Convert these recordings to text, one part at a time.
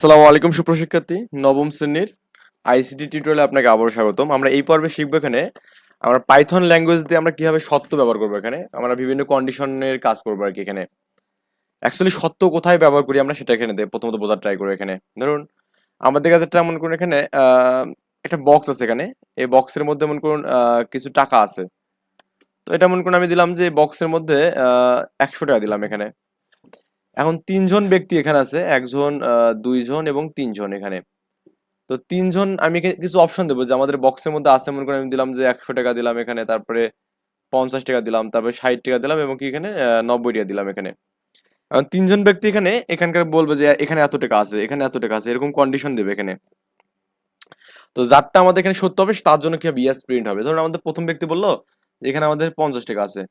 আসসালামু আলাইকুম সুপ্রশিক্ষার্থী নবম শ্রেণির আইসিটি টিউটোরিয়ালে আপনাকে আবারও স্বাগতম। আমরা এই পর্বে শিখব এখানে আমরা পাইথন ল্যাঙ্গুয়েজ দিয়ে আমরা কীভাবে সত্য ব্যবহার করব এখানে, আমরা বিভিন্ন কন্ডিশনের কাজ করব আর কি এখানে। অ্যাকচুয়ালি সত্য কোথায় ব্যবহার করি আমরা সেটা এখানে প্রথমত বোঝার ট্রাই করব এখানে। ধরুন, আমাদের কাছে একটা মনে করুন এখানে একটা বক্স আছে এখানে। এই বক্সের মধ্যে মনে করুন কিছু টাকা আছে। তো এটা মনে করুন আমি দিলাম যে বক্সের মধ্যে একশো টাকা দিলাম এখানে। এখন তিনজন ব্যক্তি এখানে আছে, একজন দুইজন এবং তিনজন এখানে। তো তিনজন, আমি কিছু অপশন দেবো যে আমাদের বক্সের মধ্যে আছে, মনে করেন আমি দিলাম যে একশো টাকা দিলাম এখানে, তারপরে পঞ্চাশ টাকা দিলাম, তারপরে ষাট টাকা দিলাম এবং কি এখানে নব্বই টাকা দিলাম এখানে। এখন তিনজন ব্যক্তি এখানে, এখানকার বলবে যে এখানে এত টাকা আছে, এখানে এত টাকা আছে, এরকম কন্ডিশন দেবে এখানে। তো যারটা আমাদের এখানে সত্য হবে, তার জন্য কি হবে? ইয়াস প্রিন্ট হবে। ধরুন আমাদের প্রথম ব্যক্তি বলল এখানে আমাদের পঞ্চাশ টাকা আছে।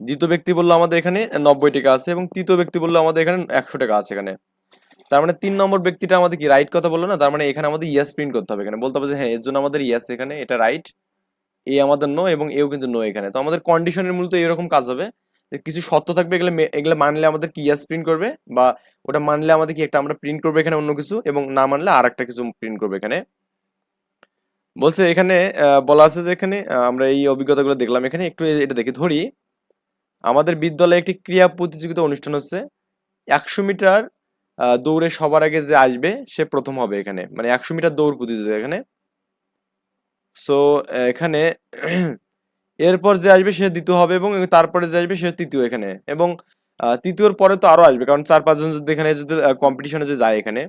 দ্বিতীয় ব্যক্তি বলল আমাদের এখানে নব্বই টাকা আছে এবং তৃতীয় ব্যক্তি বলল আমাদের এখানে একশো টাকা আছে এখানে। তার মানে তিন নম্বর ব্যক্তিটা আমাদের কি রাইট কথা বলল না? তার মানে এখানে আমাদের ইয়াস প্রিন্ট করতে হবে এখানে। বলতে হবে যে হ্যাঁ এর জন্য আমাদের ইয়াস এখানে, এটা রাইট এ আমাদের নো এবং এও কিন্তু নো এখানে। তো আমাদের কন্ডিশনের মূলত এরকম কাজ হবে যে কিছু শর্ত থাকবে এগুলো এগুলো মানলে আমাদের কি ইয়াস প্রিন্ট করবে বা ওটা মানলে আমাদের কি একটা আমরা প্রিন্ট করব এখানে অন্য কিছু এবং না মানলে আর একটা কিছু প্রিন্ট করবে এখানে। বলছে এখানে বলা আছে যে এখানে আমরা এই অভিজ্ঞতাগুলো দেখলাম এখানে। একটু এটা দেখি ধরি। আমাদের বিদ্যালয়ে একটি ক্রীড়া প্রতিযোগিতা অনুষ্ঠান হচ্ছে। একশো মিটার দৌড়ে সবার আগে যে আসবে, সে প্রথম হবে এখানে। মানে একশো মিটার দৌড় প্রতিযোগিতা এখানে। সো এখানে এরপর যে আসবে, সে দ্বিতীয় হবে এবং তারপরে যে আসবে, সে তৃতীয় এখানে। এবং তৃতীয়র পরে তো আরও আসবে, কারণ চার, পাঁচজন যদি এখানে যদি কম্পিটিশনে যে যায় এখানে।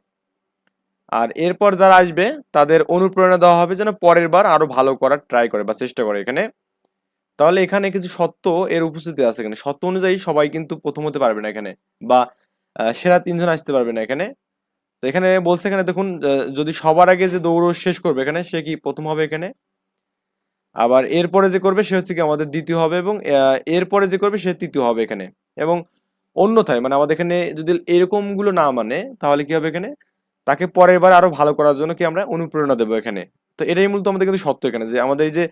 আর এরপর যারা আসবে, তাদের অনুপ্রেরণা দেওয়া হবে যেন পরের বার আরও ভালো করার ট্রাই করে বা চেষ্টা করে এখানে। তাহলে এখানে কিছু সত্য এর উপস্থিতি আছে এখানে। সত্য অনুযায়ী সবাই কিন্তু প্রথম হতে পারবে না এখানে বা সেরা তিনজন আসতে পারবে না এখানে। তো এখানে বলছে এখানে দেখুন যদি সবার আগে যে দৌড় শেষ করবে এখানে, সে কি প্রথম হবে এখানে? আবার এরপরে যে করবে সে হচ্ছে কি আমাদের দ্বিতীয় হবে এবং এরপরে যে করবে সে তৃতীয় হবে এখানে। এবং অন্যথায় মানে আমাদের এখানে যদি এরকমগুলো না মানে তাহলে কি হবে এখানে? তাকে পরের বার আরও ভালো করার জন্য কি আমরা অনুপ্রেরণা দেবো এখানে। তো এটাই মূলত আমাদের কিন্তু সত্য এখানে যে আমাদের এই যে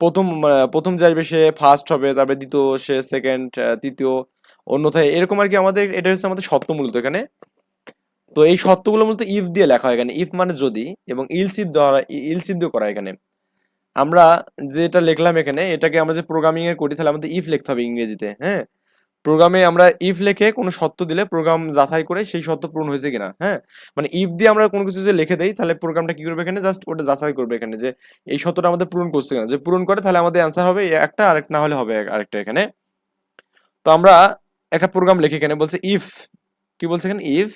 প্রথম প্রথম যে আসবে সে ফার্স্ট হবে, তারপরে দ্বিতীয়, সে সেকেন্ড তৃতীয়, অন্যথায় এরকম আর কি আমাদের, এটা হচ্ছে আমাদের সত্য মূলত এখানে। তো এই সত্যগুলো মূলত ইফ দিয়ে লেখা হয় এখানে। ইফ মানে যদি এবং ইলসিপ দেওয়া ইলসিপ দিয়ে করা এখানে। আমরা যেটা লিখলাম এখানে, এটাকে আমরা যে প্রোগ্রামিং এর করি, তাহলে আমাদের ইফ লিখতে হবে ইংরেজিতে হ্যাঁ? প্রোগ্রামে আমরা ইফ লেখে কোনো সত্য দিলে প্রোগ্রাম যাচাই করে সেই সত্য পূরণ হয়েছে কিনা হ্যাঁ? মানে ইফ দিয়ে আমরা কোনো কিছু যে লিখে দেই, তাহলে প্রোগ্রামটা কি করবে এখানে? জাস্ট ওটা যাচাই করবে এখানে যে এই সত্যটা আমাদের পূরণ করছে কিনা। যে পূরণ করে, তাহলে আমাদের অ্যান্সার হবে একটা, আরেক না হলে হবে আরেকটা এখানে। তো আমরা একটা প্রোগ্রাম লিখে এখানে, বলছে ইফ কি বলছে এখানে? If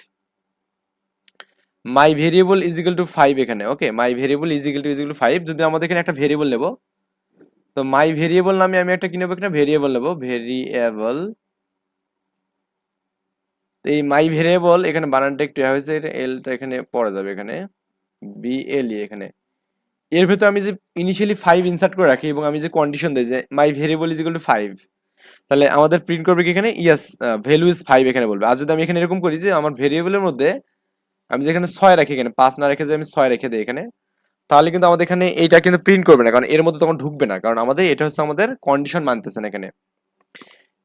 my variable is equal to five এখানে okay my variable is equal to is equal to five যদি আমাদের এখানে একটা ভেরিয়েবল নেব, তো মাই ভেরিয়েবল নামে আমি একটা কি নেব এখানে? ভেরিয়েবল নেব ভেরিয়েবল এই মাই ভেরিয়েবল এখানে বানানটা একটু হয়েছে এলটা এখানে পড়া যাবে এখানে বি এল এখানে। এর ভেতর আমি যে ইনিশিয়ালি ফাইভ ইনসার্ট করে রাখি এবং আমি যে কন্ডিশন দিই যে my variable is to five তাহলে আমাদের প্রিন্ট করবে কি এখানে? ইয়াস ভ্যালু ইজ ফাইভ এখানে বলবে। আর যদি আমি এখানে এরকম করি যে আমার ভেরিয়েবলের মধ্যে আমি যেখানে ছয় রাখি এখানে, পাঁচ না রেখে যে আমি ছয় রেখে দিই এখানে, তাহলে কিন্তু আমাদের এখানে এইটা কিন্তু প্রিন্ট করবে না, কারণ এর মধ্যে তখন ঢুকবে না। কারণ আমাদের, এটা হচ্ছে আমাদের কন্ডিশন মানতেছে না এখানে।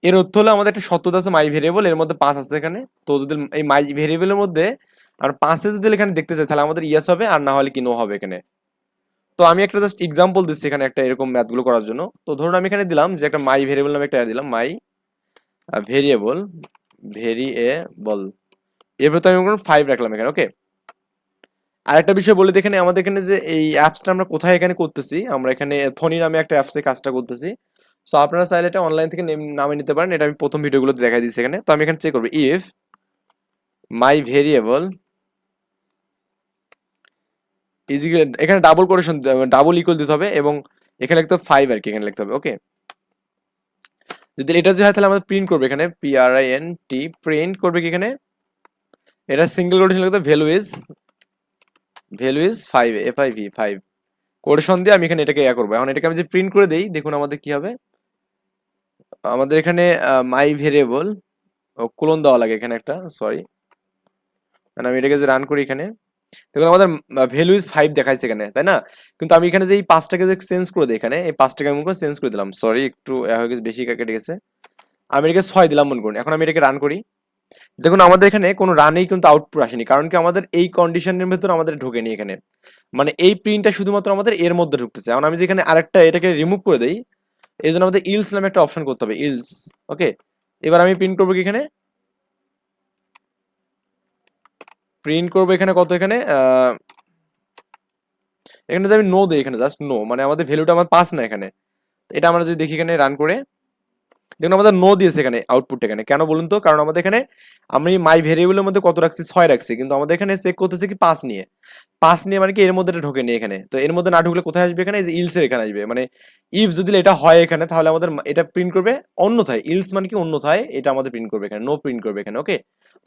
এর অর্থ হলো আমাদের একটা সত্যতা আছে মাই ভেরিয়েবল এর মধ্যে পাঁচ আছে এখানে। তো যদি এই মাই ভেরিয়েবলের মধ্যে আর পাঁচে যদি এখানে দেখতে চাই, তাহলে আমাদের ইয়াস হবে আর না হলে কি নো হবে এখানে। তো আমি একটা জাস্ট এক্সাম্পল দিচ্ছি এখানে একটা এরকম ম্যাথগুলো করার জন্য। তো ধরুন আমি এখানে দিলাম যে একটা মাই ভেরিয়েবল নামে একটা দিলাম মাই ভেরিয়েবল ভেরিয়েবল এর তো আমি ফাইভ রাখলাম এখানে ওকে আরেকটা বিষয় বলে এখানে, আমাদের এখানে যে এই অ্যাপসটা আমরা কোথায় এখানে করতেছি, আমরা এখানে থনি নামে একটা অ্যাপসে কাজটা করতেছি। সো আপনারা চাইলে এটা অনলাইন থেকে নেম- নিতে পারেন। এটা আমি প্রথম ভিডিওগুলোতে দেখাই দিচ্ছি এখানে। তো আমি এখানে চেক করব। If my variable is equal এখানে ডাবল কোটেশন ডাবল ইকুয়াল দিতে হবে এবং এখানে লিখতে হবে ফাইভ আর কি, এখানে লিখতে হবে। ওকে যদি এটা যদি হয় তাহলে আমাদের প্রিন্ট করবে এখানে। P R I N T print করবে কি এখানে? এটা সিঙ্গেল কোটেশন লিখতে value is value is five F I V five quotation দিয়ে আমি এখানে এটাকে ইয়া করব। এখন এটাকে আমি যে প্রিন্ট করে দিই, দেখুন আমাদের কি হবে? আমাদের এখানে মাই ভেরিয়েবল কোলন দেওয়া লাগে এখানে একটা সরি মানে আমি এটাকে যে রান করি এখানে। দেখুন, আমাদের ভ্যালু ইজ ফাইভ দেখাইছে এখানে, তাই না? কিন্তু আমি এখানে যে এই পাঁচটাকে যে চেঞ্জ করে দিই এখানে, এই পাঁচটাকে আমি করে চেঞ্জ করে দিলাম। সরি একটু হয়ে গেছে, বেশি কেটে গেছে। আমি এটাকে ছয় দিলাম মনে করুন। এখন আমি এটাকে রান করি। দেখুন, আমাদের এখানে কোনো রানেই কিন্তু আউটপুট আসেনি, কারণ কি আমাদের এই কন্ডিশনের ভেতর আমাদের ঢোকেনি এখানে। মানে এই প্রিন্টটা শুধুমাত্র আমাদের এর মধ্যে ঢুকতেছে। এখন আমি যেখানে আরেকটা এটাকে রিমুভ করে দেই এই জন্য আমাদের ইলস নামে একটা অপশন করতে হবে, ইলস। ওকে এবার আমি প্রিন্ট করব এখানে? প্রিন্ট করব এখানে কত এখানে? এখানে আমি নো দিই এখানে জাস্ট নো মানে আমাদের ভ্যালুটা আমার পাস না এখানে। এটা আমরা যদি দেখি এখানে রান করে। দেখুন, আমাদের নো দিয়েছে এখানে আউটপুট এখানে। কেন বলুন তো? কারণ আমাদের এখানে আমি মাই ভেরিয়েবলের মধ্যে কত রাখছি? ছয় রাখছি। কিন্তু আমাদের এখানে চেক করতেছে কি পাস নিয়ে। পাস নিয়ে মানে কি এর মধ্যে এটা ঢোকেনি এখানে। তো এর মধ্যে না ঢুকলে কোথায় আসবে এখানে? ইলসের এখানে আসবে। মানে ইফ যদি এটা হয় এখানে, তাহলে আমাদের এটা প্রিন্ট করবে অন্যথায়। ইলস মানে কি অন্যথায়? এটা আমাদের প্রিন্ট করবে এখানে। নো প্রিন্ট করবে এখানে ওকে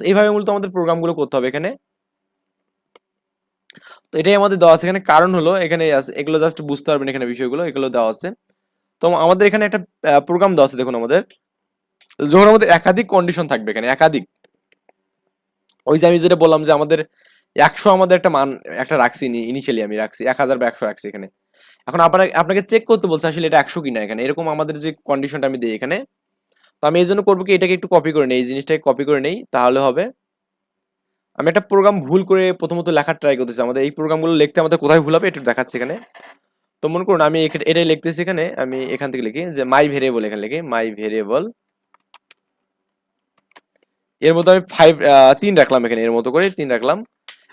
তো এইভাবে মূলত আমাদের প্রোগ্রামগুলো করতে হবে এখানে। তো এটাই আমাদের দেওয়া আছে এখানে। কারণ হলো এখানে এগুলো জাস্ট বুঝতে পারবেন এখানে বিষয়গুলো। এগুলো দেওয়া আছে। তো আমাদের এখানে একটা প্রোগ্রাম দেওয়া আছে দেখুন আমাদের। যখন আমাদের একাধিক কন্ডিশন থাকবে এখানে, একাধিক। ওই যে আমি যেটা বললাম যে আমাদের একশো আমাদের একটা মান, একটা রাখছি ইনিশিয়ালি আমি রাখছি, এক হাজার বা একশো রাখছি এখানে। এখন আপনাকে আপনাকে চেক করতে বলছে আসলে এটা একশো কিনা এখানে, এরকম আমাদের যে কন্ডিশনটা আমি দিই এখানে। তো আমি এই জন্য করব কি, এটাকে একটু কপি করে নেই, এই জিনিসটাকে কপি করে নেই, তাহলে হবে। আমি একটা প্রোগ্রাম ভুল করে প্রথমত লেখার ট্রাই করতেছি, আমাদের এই প্রোগ্রামগুলো লিখতে আমাদের কোথায় ভুল হবে একটু দেখাচ্ছি এখানে। তো মনে করুন আমি এটাই লিখতেছি এখানে, আমি এখান থেকে লিখি যে মাই ভেরিয়েবল এখানে লিখি মাই ভেরিয়েবল এর মধ্যে আমি ফাইভ তিন রাখলাম এখানে, এর মতো করে তিন রাখলাম।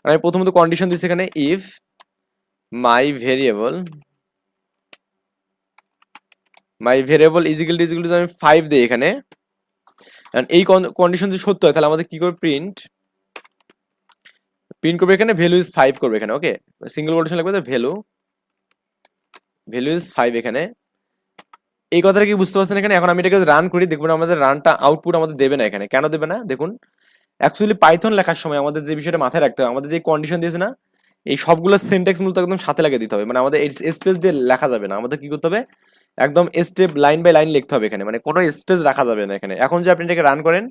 আর আমি প্রথমত কন্ডিশন দিচ্ছি এখানে if my variable my variable is equal is equal আমি ফাইভ দিই এখানে। এই কন্ডিশন যদি সত্য হয়, তাহলে আমাদের কি করে প্রিন্ট প্রিন্ট করবে এখানে ভ্যালু ইজ ফাইভ করবে এখানে ওকে সিঙ্গেল কোটেশন লাগবে ভ্যালু ভ্যালু ইজ ফাইভ এখানে। এই কথাটা কি বুঝতে পারছেন এখানে? এখন আমি এটাকে রান করি, দেখবেন আমাদের রানটা আউটপুট আমাদের দেবে না এখানে। কেন দেবে না? দেখুন অ্যাকচুয়ালি পাইথন লেখার সময় আমাদের যে বিষয়টা মাথায় রাখতে হবে, আমাদের যে কন্ডিশন দিয়েছে না, এই সবগুলো সেন্টেক্স মূলত একদম সাথে লাগিয়ে দিতে হবে। মানে আমাদের স্পেস দিয়ে লেখা যাবে না। আমাদের কি করতে হবে? একদম স্টেপ লাইন বাই লাইন লিখতে হবে এখানে। মানে কোনো স্পেস রাখা যাবে না এখানে। এখন যে আপনি এটাকে রান করেন,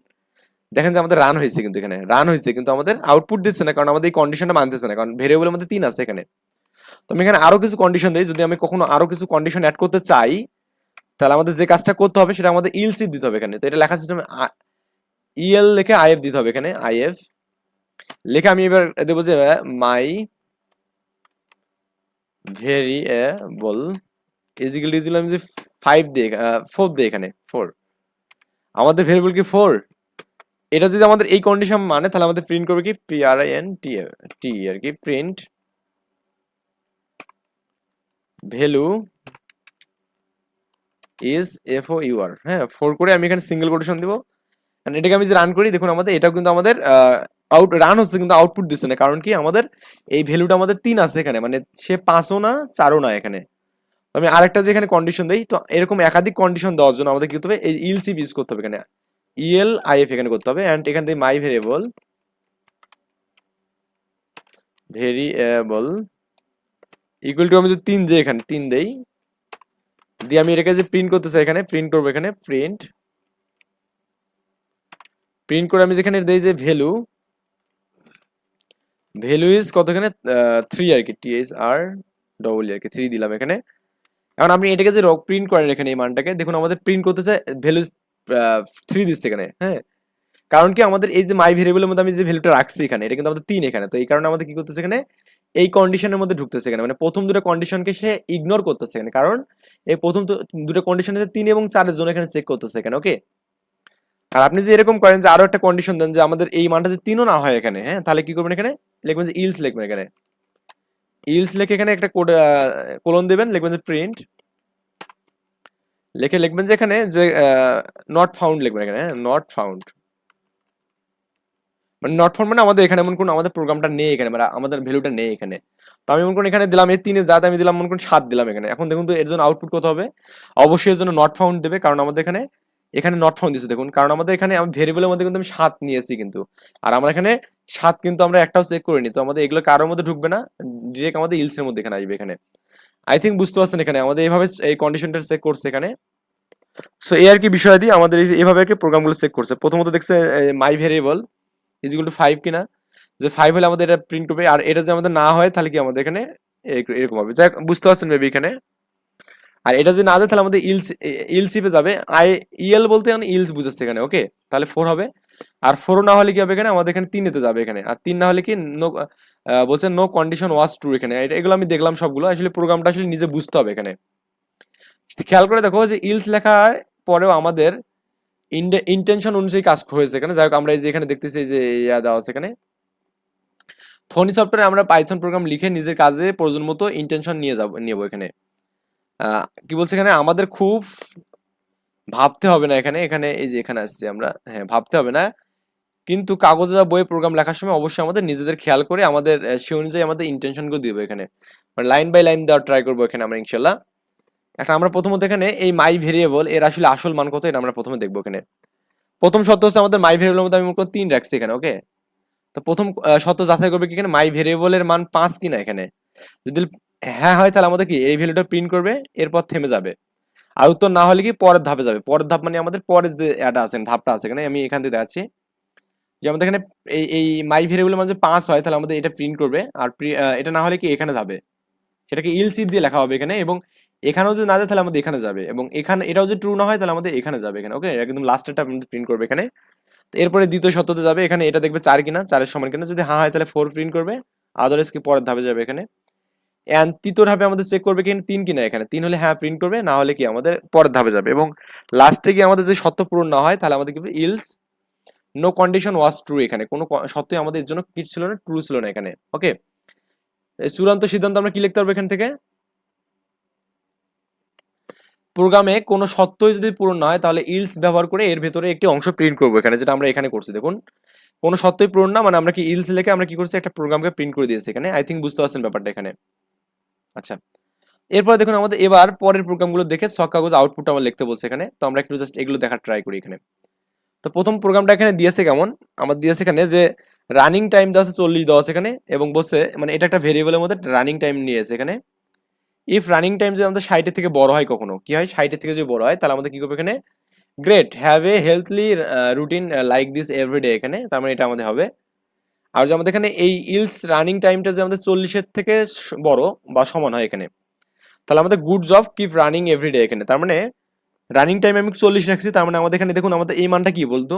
দেখেন যে আমাদের রান হয়েছে কিন্তু এখানে। রান হয়েছে কিন্তু আমাদের আউটপুট দিচ্ছে না, কারণ আমাদের এই কন্ডিশনটা মানতেছে না। কারণ ভেরিয়েবলের মধ্যে তিন আছে এখানে। তো আমি এখানে আরও কিছু কন্ডিশন দিই। যদি আমি কখনো আরও কিছু কন্ডিশন অ্যাড করতে চাই, তাহলে আমাদের যে কাজটা করতে হবে সেটা আমাদের ইল ইলসিপ দিতে হবে এখানে। তো এটা লেখা সিস্টেমে ইএল লিখে আইএফ দিতে হবে এখানে আইএফ লিখে আমি এবার দেবো যে মাই ভেরিয়েবল ইজিক্যাল ইজিক্যাল আমি যে ফাইভ দিয়ে ফোর দিয়ে এখানে ফোর আমাদের ভেরিয়েবল কি ফোর এটা যদি আমাদের এই কন্ডিশন মানে তাহলে আমাদের প্রিন্ট করবে কি? P R I N T T R কি print value is F O U R. হ্যাঁ ফোর করে আমি এখানে সিঙ্গেল কোটেশন দিব। এটাকে আমি যে রান করি, দেখুন আমাদের, এটাও কিন্তু আমাদের আউট রান হচ্ছে কিন্তু আউটপুট দিচ্ছে না। কারণ কি, আমাদের এই ভ্যালুটা আমাদের তিন আছে এখানে। মানে সে পাঁচও না, চারও না এখানে। আমি আরেকটা যে এখানে কন্ডিশন দিই, তো এরকম একাধিক কন্ডিশন দেওয়ার জন্য আমাদের কি করতে হবে, এই ইলসিপ ইউজ করতে হবে এখানে। ইএল আইএফ এখানে করতে হবে। অ্যান্ড এখান থেকে my variable variable equal to আমি যদি তিন যে এখানে, তিন দেই, দিয়ে আমি এটাকে যে প্রিন্ট করতে চাই এখানে প্রিন্ট করব এখানে প্রিন্ট প্রিন্ট করে আমি যেখানে দেই যে ভ্যালু ভ্যালু ইজ কত এখানে থ্রি আর কি টি এইচ আর ডবল আর কি থ্রি দিলাম এখানে। এখন আপনি এটাকে যে রক প্রিন্ট করেন এখানে এই মানটাকে, দেখুন আমাদের প্রিন্ট করতে চাই ভ্যালু থ্রি দিচ্ছে এখানে হ্যাঁ? কারণ কি আমাদের এই যে মাই ভেরিয়েবলের মধ্যে আমি যে ভ্যালুটা রাখছি এখানে, এটা কিন্তু আমাদের তিন এখানে, তো এই কারণে আমাদের কি করতেছে এখানে? এই কন্ডিশনের মধ্যে ঢুকতেছে এখানে। মানে প্রথম দুটো কন্ডিশনকে সে ইগনোর করতেছে এখানে। কারণ এই প্রথম দুটো কন্ডিশন তিন এবং চারের জন্য এখানে চেক করতেছে এখানে ওকে আর আপনি যে এরকম করেন যে আরও একটা কন্ডিশন দেন যে আমাদের এই মানটা যে তিনও না হয় এখানে হ্যাঁ? তাহলে কি করবেন এখানে? লিখবেন যে ইলস লিখবেন এখানে। ইলস লিখে এখানে একটা কোড কোলন দেবেন, লিখবেন যে প্রিন্ট লিখে লিখবেন যে এখানে যে নট ফাউন্ড লিখবেন এখানে হ্যাঁ? নট ফাউন্ড মানে নট ফাউন্ড মানে আমাদের এখানে এমন কোন আমাদের প্রোগ্রামটা নেই এখানে মানে আমাদের ভ্যালুটা নেই এখানে। তো আমি মনে করুন এখানে দিলাম এই তিনে যাতে আমি দিলাম, মনে করুন সাত দিলাম এখানে। এখন দেখুন তো এর জন্য আউটপুট কত হবে? অবশ্যই এর জন্য নট ফাউন্ড দেবে, কারণ আমাদের এখানে এখানে নট ফাউন্ড দিচ্ছে দেখুন, কারণ আমাদের এখানে আমি ভেরিয়েবলের মধ্যে কিন্তু আমি সাত নিয়েছি কিন্তু। আর আমরা এখানে সাত কিন্তু আমরা একটাও চেক করিনি, তো আমাদের এগুলো কারোর মধ্যে ঢুকবে না ডিরেক্ট আমাদের ইলসের মধ্যে এখানে আসবে এখানে। আই থিঙ্ক বুঝতে পারছেন এখানে, আমাদের এইভাবে এই কন্ডিশনটা চেক করছে এখানে। সো এই আর কি বিষয় দিয়ে আমাদের এইভাবে আর কি প্রোগ্রামগুলো চেক করছে। প্রথমত দেখছে my variable is equal to five কিনা? যে ফাইভ হলে আমাদের এটা প্রিন্ট করবে, আর এটা যদি আমাদের না হয়, তাহলে কি আমাদের এখানে এরকম হবে। যাই বুঝতে পারছেন মেবি এখানে? আর এটা যদি না যায়, তাহলে আমাদের ইলস ইলসিপে যাবে। আই ইএল বলতে মানে ইলস বুঝাচ্ছে এখানে ওকে তাহলে ফোর হবে। আর ফোর না হলে কি হবে এখানে? আমাদের এখানে তিনেতে যাবে এখানে। আর তিন না হলে কি নো বলছে নো কন্ডিশন ওয়াজ ট্রু এখানে। এগুলো আমি দেখলাম সবগুলো। আসলে প্রোগ্রামটা আসলে নিজে বুঝতে হবে এখানে। খেয়াল করে দেখো যে ইলস লেখার পরেও আমাদের ইন্টেনশন অনুযায়ী কাজ হয়েছে এখানে। যাই হোক, আমরা এই যে এখানে দেখতেছি যে ইয়া দেওয়া আছে এখানে। থনি সফটওয়্যারে আমরা পাইথন প্রোগ্রাম লিখে নিজের কাজে প্রয়োজন মতো ইন্টেনশন নিয়ে যাব, নিয়ে এখানে। কি বলছে এখানে? আমাদের খুব ভাবতে হবে না এখানে। এখানে এই যে এখানে আসছে আমরা। হ্যাঁ ভাবতে হবে না। কিন্তু কাগজে বা বইয়ে প্রোগ্রাম লেখার সময় অবশ্যই আমাদের নিজেদের খেয়াল করে আমাদের, সে অনুযায়ী আমাদের ইন্টেনশনগুলো দিব এখানে। লাইন বাই লাইন দেওয়ার ট্রাই করব এখানে আমরা, ইনশাল্লাহ। একটা আমরা প্রথমত এখানে এই মাই ভেরিয়েবল এর আসলে আসল মান কত, এটা আমরা প্রথমে দেখব এখানে। প্রথম শর্ত হচ্ছে আমাদের মাই ভেরিয়েবলের মধ্যে আমি মনে করি তিন রাখছি এখানে ওকে তো প্রথম শর্ত যাচাই করবে কি এখানে? মাই ভেরিয়েবলের মান পাঁচ কিনা এখানে। যদি হ্যাঁ হয় তাহলে আমাদের কি? এই ভ্যালুটা প্রিন্ট করবে, এরপর থেমে যাবে। আর উত্তর না হলে কি? পরের ধাপে যাবে। পরের ধাপ মানে আমাদের পরের যে এটা আছে, ধাপটা আছে এখানে, আমি এখান থেকে দেখাচ্ছি। যে আমাদের এখানে এই এই মাই ভেরিয়েবলের মাঝে পাঁচ হয়, তাহলে আমাদের এটা প্রিন্ট করবে। আর এটা না হলে কি? এখানে যাবে। সেটাকে ইল সিপ দিয়ে লেখা হবে এখানে এবং এখানেও যদি না যায়, তাহলে আমাদের এখানে যাবে। এবং এখানে, এটাও যদি ট্রু না হয়, তাহলে আমাদের এখানে যাবে এখানে ওকে এটা কিন্তু লাস্টেরটা আমাদের প্রিন্ট করবে এখানে। এরপরে দ্বিতীয় সত্যতে যাবে, এখানে এটা দেখবে চার কিনা, চারের সমান কিনা। যদি হ্যাঁ হয়, তাহলে ফোর প্রিন্ট করবে। আদারওয়াইজ কি পরের ধাপে যাবে এখানে? অ্যান্ড তৃতীয় ধাপে আমাদের চেক করবে কি তিন কিনা এখানে? তিন হলে হ্যাঁ প্রিন্ট করবে, না হলে কি আমাদের পরের ধাপে যাবে। এবং লাস্টে গিয়ে আমাদের যদি সত্য পূরণ না হয়, তাহলে আমাদের কি else no condition was true এখানে। কোনো সত্যই আমাদের জন্য কি ছিল না ট্রু ছিল না এখানে ওকে চূড়ান্ত সিদ্ধান্ত আমরা কি লিখতে পারব এখান থেকে? প্রোগ্রামে কোনো সত্যই যদি পূরণ না হয়, তাহলে ইলস ব্যবহার করে এর ভেতরে একটি অংশ প্রিন্ট করব এখানে, যেটা আমরা এখানে করছি। দেখুন, কোনো সত্যই পূরণ না মানে আমরা কি ইলস লেখে আমরা কি করছি? একটা প্রোগ্রামকে প্রিন্ট করে দিয়েছি এখানে। আই থিঙ্ক বুঝতে পারছেন ব্যাপারটা এখানে। আচ্ছা এরপরে দেখুন আমাদের, এবার পরের প্রোগ্রামগুলো দেখে ছক কাগজ আউটপুট আমার লিখতে বলছে এখানে। তো আমরা একটু জাস্ট এগুলো দেখার ট্রাই করি এখানে। তো প্রথম প্রোগ্রামটা এখানে দিয়েছে কেমন? আমার দিয়েছে এখানে যে রানিং টাইম দেওয়া আছে চল্লিশ দেওয়া আছে এখানে, এবং বসে মানে এটা একটা ভেরিয়েবলের মধ্যে রানিং টাইম নিয়েছে এখানে। ইফ রানিং টাইম যদি আমাদের ষাটের থেকে বড় হয় কখনো, কি হয়? ষাটের থেকে যদি বড় হয়, তাহলে আমাদের কি করবে এখানে? Great have a healthy routine like this everyday এখানে, তার মানে এটা আমাদের হবে। আর যে আমাদের এখানে এই ইলস রানিং টাইমটা যে আমাদের চল্লিশের থেকে বড় বা সমান হয় এখানে, তাহলে আমাদের good job keep running everyday এখানে। তার মানে রানিং টাইম আমি চল্লিশ রাখছি, তার মানে আমাদের এখানে দেখুন, আমাদের এই মানটা কি বলতো?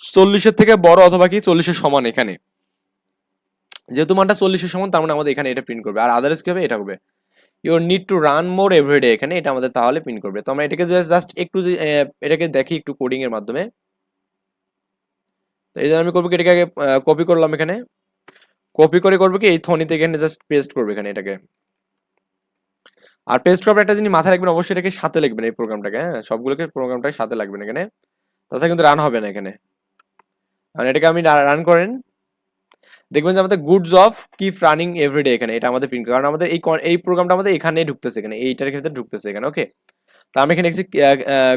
চল্লিশের থেকে বড় অথবা কি? চল্লিশের সমান এখানে। যেহেতু মানটা চল্লিশের সমান, তার মানে আমাদের এখানে এটা প্রিন্ট করবে। আর আদার্স কি হবে? এটা হবে। Your need to run more everyday এখানে এটা আমাদের তাহলে পিন করবে। তো আমরা এটাকে জাস্ট একটু এটাকে দেখি একটু কোডিং এর মাধ্যমে। তো এই জন্য আমি করব কি, এটাকে কপি করলাম এখানে। কপি করে করব কি, এই থনিতে এখানে জাস্ট পেস্ট করবে এখানে এটাকে। আর পেস্ট করার একটা জিনিস মাথায় রাখবেন, অবশ্যই এটাকে সাথে লিখবেন এই প্রোগ্রামটাকে হ্যাঁ? সবগুলোকে প্রোগ্রামটাকে সাথে লাগবেন এখানে। তাছাড়া কিন্তু রান হবে না এখানে। আর এটাকে আমি রান করেন। দেখবেন যে আমাদের goods of keep running everyday এখানে, এটা আমাদের প্রিন্ট কারণ আমাদের এই এই প্রোগ্রামটা আমাদের এখানে ঢুকতেছে এখানে এইটার ক্ষেত্রে ঢুকতেছে এখানে ওকে তো আমি এখানে লিখছি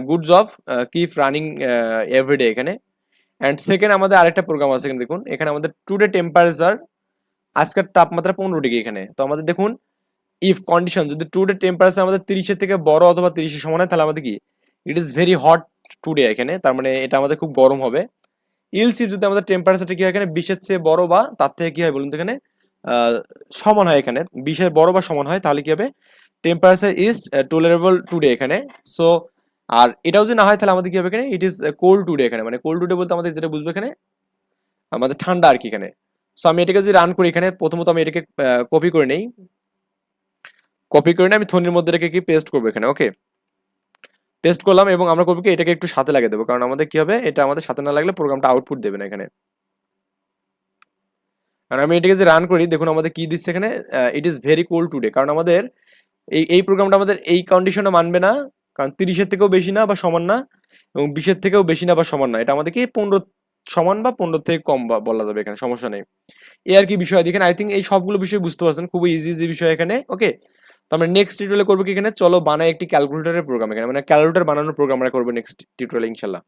goods of keep running everyday এখানে। অ্যান্ড সেকেন্ড আমাদের আরেকটা প্রোগ্রাম আছে এখানে, দেখুন, এখানে আমাদের টুডে টেম্পারেচার আজকের তাপমাত্রা পনেরো ডিগ্রি এখানে। তো আমাদের দেখুন ইফ কন্ডিশন যদি টুডে টেম্পারেচার আমাদের তিরিশের থেকে বড় অথবা তিরিশের সমান হয়, তাহলে আমাদের কি? It is very hot today এখানে, তার মানে এটা আমাদের খুব গরম হবে। ইলসিপ যদি আমাদের টেম্পারেচারটা কি হয় এখানে? বিশের চেয়ে বড় বা তার থেকে কি হয় বলুন তো এখানে? সমান হয় এখানে। বিশের বড় বা সমান হয়, তাহলে কি হবে? টেম্পারেচার ইজ টলারেবল টুডে এখানে। সো আর এটাও যদি না হয়, তাহলে আমাদের কি হবে এখানে? ইট ইজ কোল্ড টুডে এখানে। মানে কোল্ড টুডে বলতে আমাদের যেটা বুঝবে এখানে, আমাদের ঠান্ডা আর কি এখানে। সো আমি এটাকে যদি রান করি এখানে, প্রথমত আমি এটাকে কপি করে নেই। কপি করে নিয়ে আমি থনির মধ্যে রেখে কি পেস্ট করব এখানে? ওকে পেস্ট করলাম এবং আমরা করব কি, এটাকে একটু সাথে লাগিয়ে দেবো। কারণ আমাদের কি হবে, এটা আমাদের সাথে না লাগলে প্রোগ্রামটা আউটপুট দেবে না এখানে। কারণ আমি এটাকে যে রান করি, দেখুন আমাদের কি দিচ্ছে এখানে it is very cold today কারণ আমাদের এই এই প্রোগ্রামটা আমাদের এই কন্ডিশনে মানবে না, কারণ তিরিশের থেকেও বেশি না বা সমান না, এবং বিশের থেকেও বেশি না বা সমান না। এটা আমাদেরকে পনেরো সমান বা পনেরো থেকে কম বা- বলা যাবে এখানে, সমস্যা নেই। এ আর কি বিষয়? দেখেন আই থিঙ্ক এই সবগুলো বিষয় বুঝতে পারছেন, খুবই ইজি ইজি বিষয় এখানে ওকে তো আমরা নেক্সট টিউটোরিয়ালে করব কি এখানে? চলো বানায় একটি ক্যালকুলেটারের প্রোগ্রাম এখানে মানে ক্যালকুলেটার বানানোর প্রোগ্রাম আমরা করব নেক্সট টিউটোরিয়ালে ইনশাল্লাহ।